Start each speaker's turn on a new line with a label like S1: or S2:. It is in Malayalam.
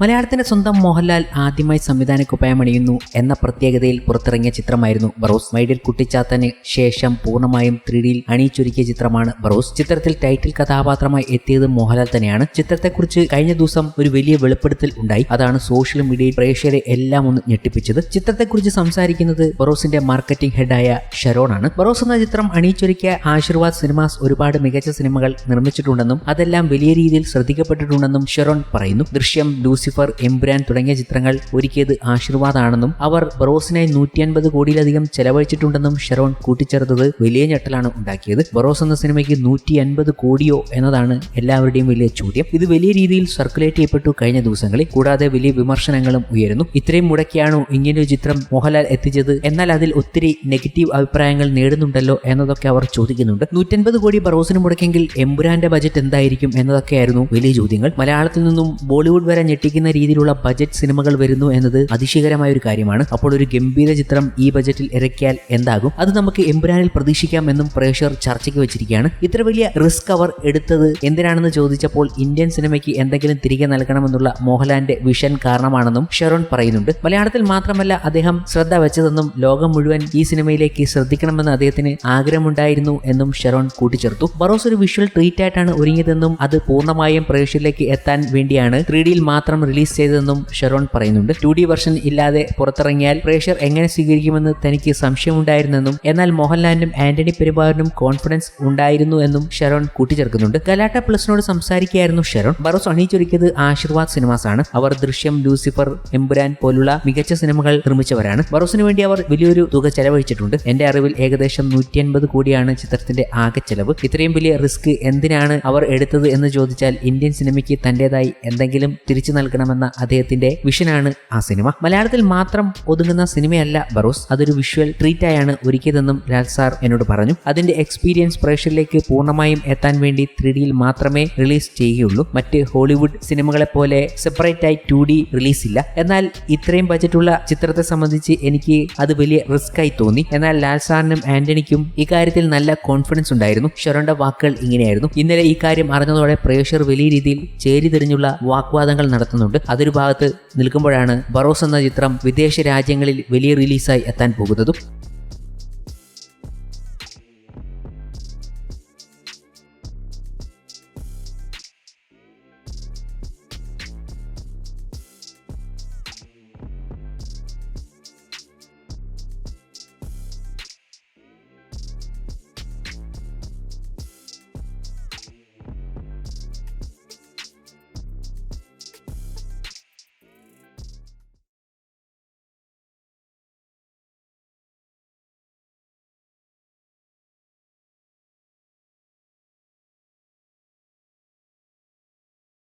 S1: മലയാളത്തിന്റെ സ്വന്തം മോഹൻലാൽ ആദ്യമായി സംവിധാന കുപ്പായമണിയുന്നു എന്ന പ്രത്യേകതയിൽ പുറത്തിറങ്ങിയ ചിത്രമായിരുന്നു ബറോസ് മൈഡിൽ കുട്ടിച്ചാത്തന് ശേഷം പൂർണമായും ത്രീ ഡിയിൽ അണിയിച്ചൊരുക്കിയ ചിത്രമാണ് ബറോസ് ചിത്രത്തിൽ ടൈറ്റിൽ കഥാപാത്രമായി എത്തിയത് മോഹൻലാൽ തന്നെയാണ്. ചിത്രത്തെക്കുറിച്ച് കഴിഞ്ഞ ദിവസം ഒരു വലിയ വെളിപ്പെടുത്തൽ ഉണ്ടായി. അതാണ് സോഷ്യൽ മീഡിയയിൽ പ്രേക്ഷകരെ എല്ലാം ഒന്ന് ഞെട്ടിപ്പിച്ചത്. ചിത്രത്തെക്കുറിച്ച് സംസാരിക്കുന്നത് ബറോസിന്റെ മാർക്കറ്റിംഗ് ഹെഡായ ആണ് ബറോസ് എന്ന ചിത്രം അണിയിച്ചൊരുക്കിയ ആശീർവാദ് സിനിമാസ് ഒരുപാട് മികച്ച സിനിമകൾ നിർമ്മിച്ചിട്ടുണ്ടെന്നും അതെല്ലാം വലിയ രീതിയിൽ ശ്രദ്ധിക്കപ്പെട്ടിട്ടുണ്ടെന്നും ഷെറോൺ പറയുന്നു. ദൃശ്യം ലൂസിഫർ എംബ്രാൻ തുടങ്ങിയ ചിത്രങ്ങൾ ഒരുക്കിയത് ആശീർവാദാണെന്നും അവർ ബറോസിനായി നൂറ്റി അൻപത് കോടിയിലധികം ചെലവഴിച്ചിട്ടുണ്ടെന്നും ഷെറോൺ കൂട്ടിച്ചേർത്തത് വലിയ ഞെട്ടലാണ് ഉണ്ടാക്കിയത്. ബറോസ് എന്ന സിനിമയ്ക്ക് നൂറ്റി അൻപത് കോടിയോ എന്നതാണ് എല്ലാവരുടെയും വലിയ ചോദ്യം. ഇത് വലിയ രീതിയിൽ സർക്കുലേറ്റ് ചെയ്യപ്പെട്ടു കഴിഞ്ഞ ദിവസങ്ങളിൽ. കൂടാതെ വലിയ വിമർശനങ്ങളും ഉയരുന്നു. ഇത്രയും മുടക്കിയാണോ ഇങ്ങനൊരു ചിത്രം മോഹൻലാൽ എത്തിച്ചത്? എന്നാൽ അതിൽ ഒത്തിരി നെഗറ്റീവ് അഭിപ്രായങ്ങൾ നേടുന്നുണ്ടല്ലോ എന്നതൊക്കെ അവർ ചോദിക്കുന്നുണ്ട്. നൂറ്റൻപത് കോടി ബറോസിന് മുടക്കെങ്കിൽ എംബുരാന്റെ ബജറ്റ് എന്തായിരിക്കും എന്നതൊക്കെയായിരുന്നു വലിയ ചോദ്യങ്ങൾ. മലയാളത്തിൽ നിന്നും ബോളിവുഡ് വരെ ഞെട്ടിക്കുന്ന രീതിയിലുള്ള ബജറ്റ് സിനിമകൾ വരുന്നു എന്നത് അതിശയകരമായ ഒരു കാര്യമാണ്. അപ്പോൾ ഒരു ഗംഭീര ചിത്രം ഈ ബജറ്റിൽ ഇറക്കിയാൽ എന്താകും? അത് നമുക്ക് എമ്പുരാനിൽ പ്രതീക്ഷിക്കാം എന്നും പ്രേക്ഷകർ ചർച്ചയ്ക്ക് വെച്ചിരിക്കുകയാണ്. ഇത്ര വലിയ റിസ്ക് അവർ എടുത്തത് എന്തിനാണെന്ന് ചോദിച്ചപ്പോൾ ഇന്ത്യൻ സിനിമയ്ക്ക് എന്തെങ്കിലും തിരികെ നൽകണമെന്നുള്ള മോഹൻലാലിന്റെ വിഷൻ കാരണമാണെന്നും ഷെറോൺ പറയുന്നുണ്ട്. മലയാളത്തിൽ മാത്രമല്ല അദ്ദേഹം ശ്രദ്ധ വെച്ചതെന്നും ലോകം മുഴുവൻ ഈ സിനിമയിലേക്ക് ശ്രദ്ധിക്കണമെന്ന് അദ്ദേഹത്തിന് ആഗ്രഹമുണ്ടായിരുന്നു എന്നും ഷെറോൺ കൂട്ടിച്ചേർത്തു. ബറോസ് ഒരു വിഷ്വൽ ട്രീറ്റ് ആയിട്ടാണ് ഒരുങ്ങിയതെന്നും അത് പൂർണമായും പ്രേക്ഷകരിലേക്ക് എത്താൻ വേണ്ടിയാണ്. ത്രീ ഡിയിൽ മാത്രം റിലീസ് ചെയ്തതെന്നും ഷെറോൺ പറയുന്നുണ്ട്. ടു ഡി വെർഷൻ ഇല്ലാതെ പുറത്തിറങ്ങിയാൽ പ്രേക്ഷർ എങ്ങനെ സ്വീകരിക്കുമെന്ന് തനിക്ക് സംശയമുണ്ടായിരുന്നെന്നും എന്നാൽ മോഹൻലാലിനും ആന്റണി പെരുമാറിനും കോൺഫിഡൻസ് ഉണ്ടായിരുന്നു എന്നും ഷെറോൺ കൂട്ടിച്ചേർക്കുന്നുണ്ട്. കലാട്ട പ്ലസിനോട് സംസാരിക്കുകയായിരുന്നു ഷെറോൺ. ബറോസ് അണിയിച്ചൊരുക്കിയത് ആശീർവാദ് സിനിമാസ് ആണ് അവർ ദൃശ്യം ലൂസിഫർ എമ്പുരാൻ പോലുള്ള മികച്ച സിനിമകൾ നിർമ്മിച്ചവരാണ്. ബറോസിന് വേണ്ടി അവർ വലിയൊരു തുക ചെലവഴിച്ചിട്ടുണ്ട്. എന്റെ അറിവിൽ ഏകദേശം നൂറ്റി അൻപത് കോടിയാണ് ചിത്രത്തിന്റെ ആകെ ചെലവ്. ഇത്രയും വലിയ റിസ്ക് എന്തിനാണ് അവർ എടുത്തത് എന്ന് ചോദിച്ചാൽ ഇന്ത്യൻ സിനിമയ്ക്ക് തന്റേതായി എന്തെങ്കിലും തിരിച്ചു നൽകണമെന്ന അദ്ദേഹത്തിന്റെ വിഷനാണ് ആ സിനിമ. മലയാളത്തിൽ മാത്രം ഒതുങ്ങുന്ന സിനിമയല്ല ബറോസ്. അതൊരു വിഷ്വൽ ട്രീറ്റായാണ് ഒരുക്കിയതെന്നും ലാൽ സാർ എന്നോട് പറഞ്ഞു. അതിന്റെ എക്സ്പീരിയൻസ് പ്രേക്ഷകരിലേക്ക് പൂർണമായും എത്താൻ വേണ്ടി ത്രീ ഡിയിൽ മാത്രമേ റിലീസ് ചെയ്യുകയുള്ളൂ. മറ്റ് ഹോളിവുഡ് സിനിമകളെ പോലെ സെപ്പറേറ്റ് ആയി ടു ഡി റിലീസ് ഇല്ല. എന്നാൽ ഇത്രയും ബജറ്റുള്ള ചിത്രത്തെ സംബന്ധിച്ച് എനിക്ക് അത് വലിയ റിസ്ക് ആയി തോന്നി. എന്നാൽ ലാൽ സാറിനും ആന്റണിക്കും ഇക്കാര്യത്തിൽ നല്ല കോൺഫിഡൻസ് ഉണ്ടായിരുന്നു. ഷെറോന്റെ വാക്കുകൾ ഇങ്ങനെയായിരുന്നു. ഇന്നലെ ഈ കാര്യം അറിഞ്ഞതോടെ പ്രേക്ഷകർ വലിയ രീതിയിൽ ചേരി തിരിഞ്ഞുള്ള വാഗ്വാദങ്ങൾ നടത്തുന്നുണ്ട് അതൊരു ഭാഗത്ത് നിൽക്കുമ്പോഴാണ് ബറോസ് എന്ന ചിത്രം വിദേശ രാജ്യങ്ങളിൽ വലിയ റിലീസായി എത്താൻ പോകുന്നതും.